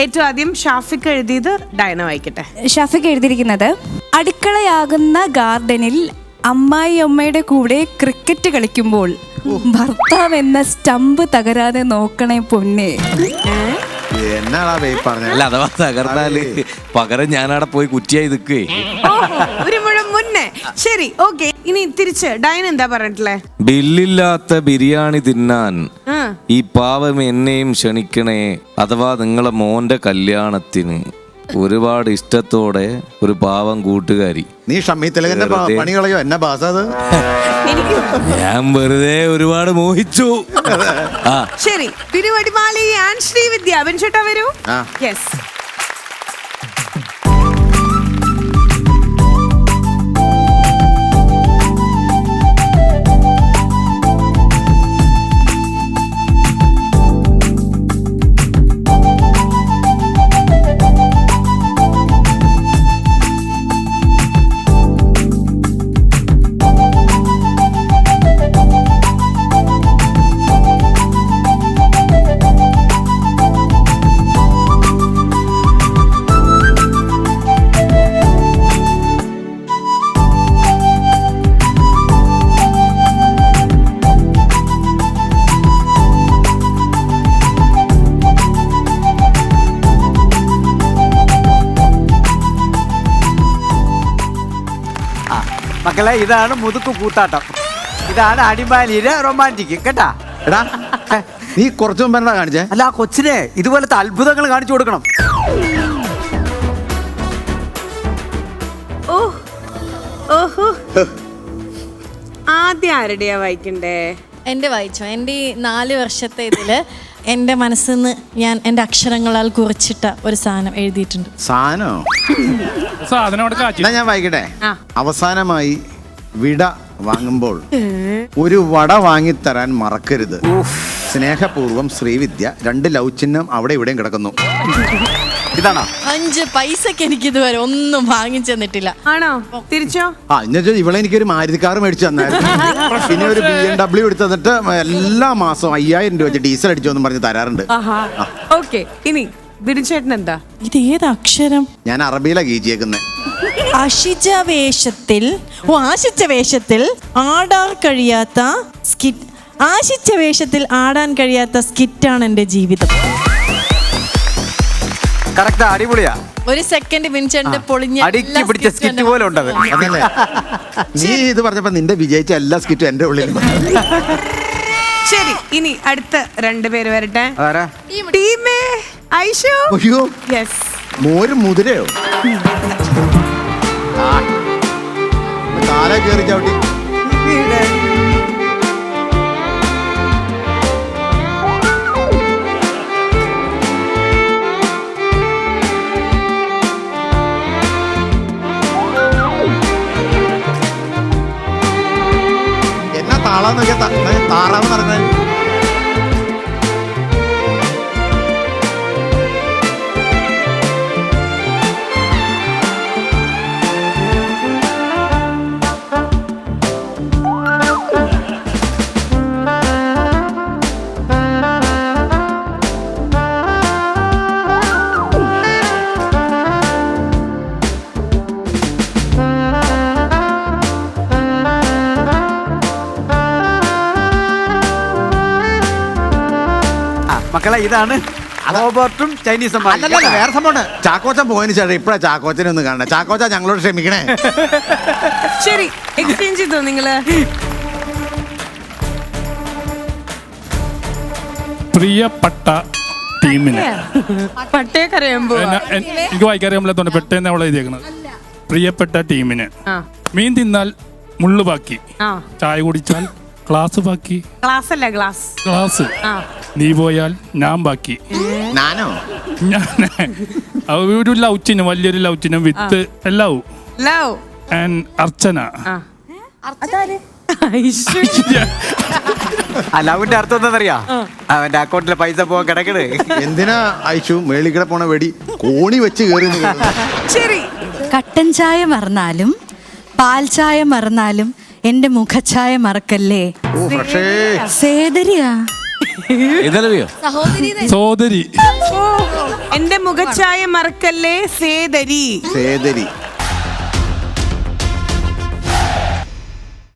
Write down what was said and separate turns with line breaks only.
ഏറ്റവും ആദ്യം ഷാഫിക്ക് എഴുതിയത് ഡയന വായിക്കട്ടെ.
ഷാഫിക്ക് എഴുതിയിരിക്കുന്നത് അടുക്കളയാകുന്ന ഗാർഡനിൽ അമ്മായി അമ്മയുടെ കൂടെ ക്രിക്കറ്റ് കളിക്കുമ്പോൾ ഭർത്താവ് എന്ന സ്റ്റമ്പ് തകരാതെ നോക്കണേ പൊന്നെ.
എന്നാടാ വേ പറഞ്ഞ?
അല്ല അഥവാ തകർന്നാൽ പകരം ഞാനവിടെ പോയി കുറ്റിയായി നിൽക്കേ.
ഓഹോ, ഒരു മുഴം മുന്നേ. ശരി ഓക്കെ. ഇനി തിരിച്ച് ഡയൻ എന്താ പറഞ്ഞിട്ടില്ലേ
ബില്ലില്ലാത്ത ബിരിയാണി തിന്നാൻ
ആ,
ഈ പാവം എന്നെയും ക്ഷണിക്കണേ അഥവാ നിങ്ങളെ മോന്റെ കല്യാണത്തിന്. ഒരുപാട് ഇഷ്ടത്തോടെ ഒരു പാവം കൂട്ടുകാരി.
നീ ഷമ്മി തിലകന്റെ പ-
വെറുതെ.
പണി കളയോ എന്നാ ബാസ അത്?
ഞാൻ വെറുതെ ഒരുപാട് മോഹിച്ചു. ആ
ശരി തിരുവടിമാലി ആൻഡ് ശ്രീവിദ്യ. അവൻ ചേട്ടാ വരൂ.
ആ.
യെസ്
മക്കളെ ഇതാണ് മുതുക്ക് കൂത്താട്ടം. ഇതാണ് അടിമാലിയിലെ റൊമാന്റിക് കേട്ടാ?
എടാ നീ കുറച്ചു മുമ്പ് എന്താ കാണിച്ചേ?
അല്ല ആ കൊച്ചിനെ ഇതുപോലത്തെ അത്ഭുതങ്ങൾ കാണിച്ചു കൊടുക്കണം.
ഓ ഓഹോ. ആദ്യം ആരുടെയാ വായിക്കണ്ടേ?
എന്റെ വായിച്ചോ? എന്റെ ഈ നാല് വർഷത്തെ ഇതിൽ എന്റെ മനസ്സിൽ നിന്ന് ഞാൻ എന്റെ അക്ഷരങ്ങളാൽ കുറിച്ചിട്ട ഒരു സാധനം എഴുതിയിട്ടുണ്ട്.
സാനോ
സാധനം? അവിടെ കാച്ചി.
എന്നാ ഞാൻ വായിക്കട്ടെ?
ആ.
അവസാനമായി വിട വാങ്ങുമ്പോൾ ഒരു വട വാങ്ങിത്തരാൻ മറക്കരുത്. സ്നേഹപൂർവം ശ്രീവിദ്യ രണ്ട് ലൗ ചിഹ്നം അവിടെ ഇവിടെയും കിടക്കുന്നു.
ഇതാണോ?
അഞ്ച് പൈസക്ക് എനിക്ക് ഇതുവരെ ഒന്നും വാങ്ങിച്ചു തന്നിട്ടില്ല.
ആണോ? തിരിച്ചോ?
ആ എന്നുവെച്ചാൽ ഇവളെ എനിക്കൊരു മാരുതി കാർ മേടിച്ചു തന്നായിരുന്നു. പിന്നെ ഒരു ബി എം ഡബ്ല്യു എടുത്ത് തന്നിട്ട് എല്ലാ മാസവും അയ്യായിരം രൂപ വെച്ച് ഡീസൽ അടിച്ചു എന്ന് പറഞ്ഞ് തരാറുണ്ട്.
ഓക്കെ ഇനി ബിരുചേട്ടൻ എന്താ?
ഇത് ഏത് അക്ഷരം?
ഞാൻ അറബിയിലാ ഗീജിയേക്കുന്നത്
അഷിജ വേഷത്തിൽ ഓ ആശിച്ച വേഷത്തിൽ ആടാൻ കഴിയാത്ത സ്കിറ്റ് ആശിച്ച വേഷത്തിൽ ആടാൻ കഴിയാത്ത സ്കിറ്റാണ് എന്റെ ജീവിതം.
കറക്റ്റ് അടിപൊളിയാ.
ഒരു സെക്കൻഡ് പൊളിഞ്ഞ
അടുക്കി പിടിച്ച സ്കിറ്റ് പോലെ ഉണ്ടത്.
നീ ഇത് പറഞ്ഞപ്പോ നിന്റെ വിജയിച്ച എല്ലാ സ്കിറ്റും എന്റെ ഉള്ളിൽ
ശരി ഇനി അടുത്ത രണ്ടുപേര് വരട്ടെ. ടീമേ ഐഷു.
അയ്യോ.
യെസ്
മോര് മുതിരയോ? ആ. കാല കയറി ചവിട്ടി. താളാന്ന് ത- താറാവ് നടക്കുന്നത്
ആ, മക്കളെ ഇതാണ് റോബോട്ടും ചൈനീസും
അല്ലല്ല വേറെ സംഭവം ചാക്കോച്ചൻ പോയതിന് ശേഷം ഇപ്പഴാ ചാക്കോച്ചനെ ഒന്ന് കാണണം. ചാക്കോച്ച ഞങ്ങളോട് ക്ഷമിക്കണേ.
ശരി എക്സ്ചേഞ്ച് ചെയ്തോ നിങ്ങൾ?
പ്രിയപ്പെട്ട ടീമിന്. പട്ടേ എനിക്ക് നമ്മളെ പെട്ടെന്ന് അവളെ എഴുതിയേക്കണത്. പ്രിയപ്പെട്ട ടീമിന്.
ആ.
മീൻ തിന്നാൽ മുള്ളു ബാക്കി.
ആ.
ചായ കുടിച്ചാൽ ക്ലാസ് ബാക്കി.
ഗ്ലാസ്. അല്ല ഗ്ലാസ്.
ക്ലാസ്
ആ.
നീ പോയാൽ ഞാൻ ബാക്കി.
ഞാനോ?
ഞാൻ ഒരു ഒരു ലൗച്ചിനും വലിയൊരു ലൗച്ചിനും with love
love
and Archana.
ആ. ഐഷു
ആ ലവിന്റെ അർത്ഥം എന്താണെന്നറിയാ? അവന്റെ അക്കൗണ്ടിലെ പൈസ പോകാൻ കിടക്കണ്.
എന്തിനാ അയച്ചു? മേളിക്കിടെ പോണ വെടി. കോണി വെച്ച് കയറി
ശരി.
കട്ടൻ ചായ മറന്നാലും പാൽ ചായ മറന്നാലും എന്റെ മുഖഛായ മറക്കല്ലേ? സേതരിയാ.
ഇതല്ലയോ
സോദരി
എന്റെ മുഖച്ഛായ മറക്കല്ലേ? സേതരി.
സേതരി.